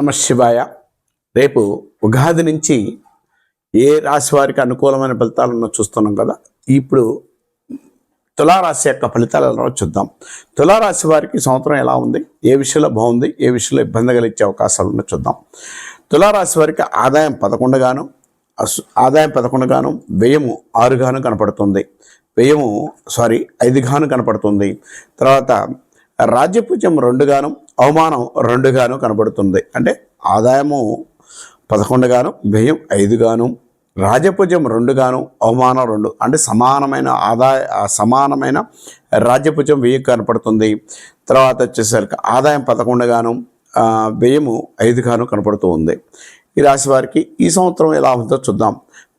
నమ శివాయ. రేపు ఉగాది నుంచి ఏ రాశి వారికి అనుకూలమైన ఫలితాలను చూస్తున్నాం కదా. ఇప్పుడు తులారాశి యొక్క ఫలితాలలో చూద్దాం. తులారాశి వారికి సంవత్సరం ఎలా ఉంది? ఏ విషయంలో బాగుంది? ఏ విషయంలో ఇబ్బంది కలిగించే అవకాశాలు ఉన్నాయో చూద్దాం. తులారాశి వారికి ఆదాయం పదకొండుగాను ఆదాయం పదకొండుగాను వ్యయము ఆరుగాను కనపడుతుంది. వ్యయము సారీ ఐదుగాను కనపడుతుంది. తర్వాత రాజ్యపుజ్యం రెండుగాను అవమానం రెండుగాను కనబడుతుంది. అంటే ఆదాయము పదకొండుగాను వ్యయం ఐదుగాను రాజపుజ్యం రెండుగాను అవమానం రెండు. అంటే సమానమైన ఆదాయ సమానమైన రాజ్యపూజ్యం వెయ్యి కనపడుతుంది. తర్వాత వచ్చేసరికి ఆదాయం పదకొండుగాను వ్యయము ఐదుగాను కనపడుతూ ఉంది ఈ రాశి వారికి ఈ సంవత్సరం ఎలా ఉందో చూద్దాం.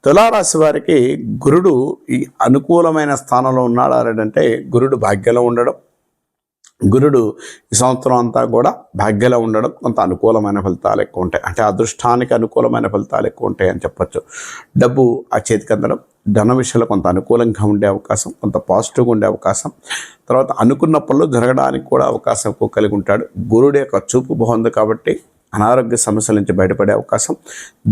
తులారాశి వారికి గురుడు ఈ అనుకూలమైన స్థానంలో ఉన్నాడారంటే గురుడు భాగ్యంలో ఉండడం గురుడు ఈ సంవత్సరం అంతా కూడా భాగ్యలో ఉండడం కొంత అనుకూలమైన ఫలితాలు ఎక్కువ ఉంటాయి. అంటే అదృష్టానికి అనుకూలమైన ఫలితాలు ఎక్కువ ఉంటాయి అని చెప్పొచ్చు. డబ్బు ఆ చేతికి అందడం ధన విషయంలో కొంత అనుకూలంగా ఉండే అవకాశం కొంత పాజిటివ్గా ఉండే అవకాశం. తర్వాత అనుకున్న పనులు జరగడానికి కూడా అవకాశం ఎక్కువ కలిగి ఉంటాడు. గురుడు యొక్క చూపు బాగుంది కాబట్టి అనారోగ్య సమస్యల నుంచి బయటపడే అవకాశం.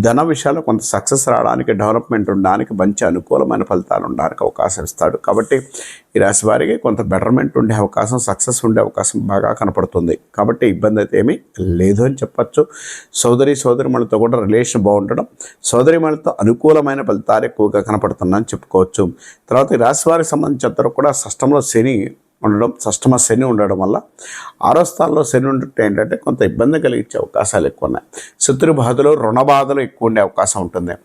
ధన విషయాల్లో కొంత సక్సెస్ రావడానికి డెవలప్మెంట్ ఉండడానికి మంచి అనుకూలమైన ఫలితాలు ఉండడానికి అవకాశం ఇస్తాడు. కాబట్టి ఈ రాశి వారికి కొంత బెటర్మెంట్ ఉండే అవకాశం సక్సెస్ ఉండే అవకాశం బాగా కనపడుతుంది. కాబట్టి ఇబ్బంది అయితే ఏమీ లేదు అని చెప్పచ్చు. సోదరి సోదరిమణులతో కూడా రిలేషన్ బాగుండడం సోదరిమణులతో అనుకూలమైన ఫలితాలు ఎక్కువగా కనపడుతుందని చెప్పుకోవచ్చు. తర్వాత ఈ రాశి వారికి సంబంధించినంత కూడా సష్టంలో శని ఉండడం షష్టమ శని ఉండడం వల్ల ఆరో స్థానంలో శని ఉండటం ఏంటంటే కొంత ఇబ్బంది కలిగించే అవకాశాలు ఎక్కువ ఉన్నాయి శత్రు బాధలు రుణ బాధలు ఎక్కువ ఉండే అవకాశం ఉంటుంది.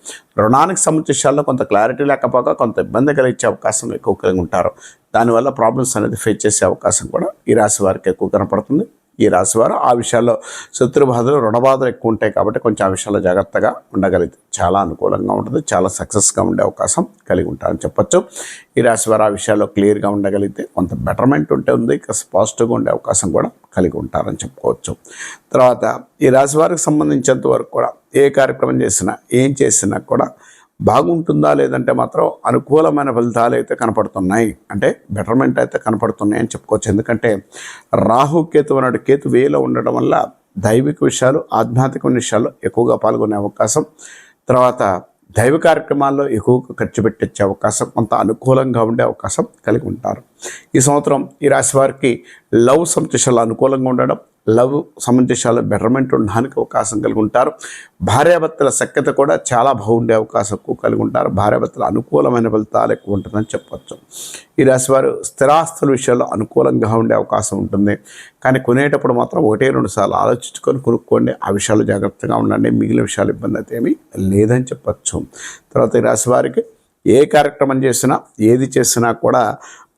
రుణానికి సంబంధించిన విషయాల్లో కొంత క్లారిటీ లేకపోగా కొంత ఇబ్బంది కలిగించే అవకాశం ఎక్కువ కలిగి ఉంటారు. దానివల్ల ప్రాబ్లమ్స్ అనేది ఫేస్ చేసే అవకాశం కూడా ఈ రాశి వారికి ఎక్కువ కనపడుతుంది. ఈ రాశివారు ఆ విషయాల్లో శత్రుబాధలు రుణబాధలు రుణ బాధలు ఎక్కువ ఉంటాయి కాబట్టి కొంచెం ఆ విషయాల్లో జాగ్రత్తగా ఉండగలిగితే చాలా అనుకూలంగా ఉంటుంది చాలా సక్సెస్గా ఉండే అవకాశం కలిగి ఉంటారని చెప్పొచ్చు. ఈ రాశి వారు ఆ విషయాల్లో క్లియర్గా ఉండగలిగితే కొంత బెటర్మెంట్ ఉంటే ఉంది పాజిటివ్గా ఉండే అవకాశం కూడా కలిగి ఉంటారని చెప్పుకోవచ్చు. తర్వాత ఈ రాశివారికి సంబంధించినంత వరకు కూడా ఏ కార్యక్రమం చేసినా ఏం చేసినా కూడా బాగుంటుందా లేదంటే మాత్రం అనుకూలమైన ఫలితాలు అయితే కనపడుతున్నాయి. అంటే బెటర్మెంట్ అయితే కనపడుతున్నాయి అని చెప్పుకోవచ్చు. ఎందుకంటే రాహు కేతు కేతు వేలో ఉండడం వల్ల దైవిక విషయాలు ఆధ్యాత్మిక విషయాల్లో ఎక్కువగా పాల్గొనే అవకాశం తర్వాత దైవ కార్యక్రమాల్లో ఎక్కువగా ఖర్చు పెట్టించే అవకాశం కొంత అనుకూలంగా ఉండే అవకాశం కలిగి ఉంటారు. ఈ సంవత్సరం ఈ రాశి వారికి లవ్ సంతోషాలు అనుకూలంగా ఉండడం లవ్ సమంజసాలు బెటర్మెంట్ ఉండడానికి అవకాశం కలిగి ఉంటారు. భార్యాభర్తల సఖ్యత కూడా చాలా బాగుండే అవకాశం ఎక్కువ కలిగి ఉంటారు. భార్యాభర్తల అనుకూలమైన ఫలితాలు ఎక్కువ ఉంటుందని చెప్పవచ్చు ఈ రాశి వారు స్థిరాస్తుల విషయాల్లో అనుకూలంగా ఉండే అవకాశం ఉంటుంది. కానీ కొనేటప్పుడు మాత్రం ఒకటే రెండు సార్లు ఆలోచించుకొని కొనుక్కోండి. ఆ విషయాలు జాగ్రత్తగా ఉండండి. మిగిలిన విషయాలు ఇబ్బంది అయితే ఏమీ లేదని చెప్పచ్చు. తర్వాత ఈ రాశి వారికి ఏ కార్యక్రమం చేసినా ఏది చేసినా కూడా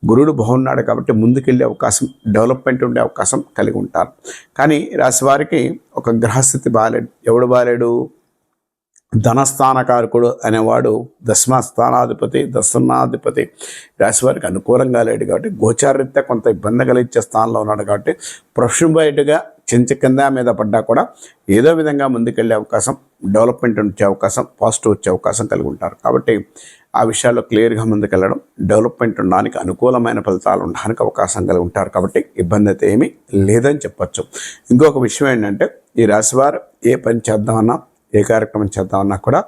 గురుడు బాగున్నాడు కాబట్టి ముందుకెళ్ళే అవకాశం డెవలప్మెంట్ ఉండే అవకాశం కలిగి ఉంటారు. కానీ రాశి వారికి ఒక గ్రహస్థితి బాగాలేడు ఎవడు బాగాలేడు ధనస్థానకారకుడు అనేవాడు దశమస్థానాధిపతి దశమాధిపతి రాశి వారికి అనుకూలంగా లేడు కాబట్టి గోచారరీత్యా కొంత ఇబ్బంది కలిగించే స్థానంలో ఉన్నాడు కాబట్టి ప్రొఫెషన్ బయటగా చెంచ కింద మీద పడ్డా కూడా ఏదో విధంగా ముందుకెళ్ళే అవకాశం డెవలప్మెంట్ వచ్చే అవకాశం పాజిటివ్ వచ్చే అవకాశం కలిగి ఉంటారు. కాబట్టి ఆ విషయాల్లో క్లియర్గా ముందుకెళ్ళడం డెవలప్మెంట్ ఉండడానికి అనుకూలమైన ఫలితాలు ఉండడానికి అవకాశం కలిగి ఉంటారు కాబట్టి ఇబ్బంది అయితే ఏమీ లేదని చెప్పచ్చు. ఇంకొక విషయం ఏంటంటే ఈ రాశివారు ఏ పని చేద్దామన్నా ఏ కార్యక్రమం చేద్దామన్నా కూడా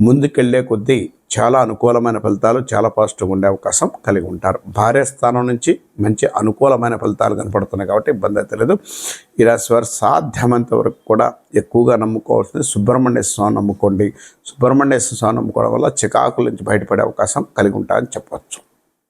ముందుకెళ్ళే కొద్దీ చాలా అనుకూలమైన ఫలితాలు చాలా పాజిటివ్ ఉండే అవకాశం కలిగి ఉంటారు. భార్య స్థానం నుంచి మంచి అనుకూలమైన ఫలితాలు కనపడుతున్నాయి కాబట్టి ఇబ్బంది అయితే లేదు. ఈ రాశి వారు సాధ్యమంత వరకు కూడా ఎక్కువగా నమ్ముకోవాల్సింది సుబ్రహ్మణ్య స్వామి నమ్ముకోండి. సుబ్రహ్మణ్య స్వామి నమ్ముకోవడం వల్ల చికాకుల నుంచి బయటపడే అవకాశం కలిగి ఉంటారని చెప్పవచ్చు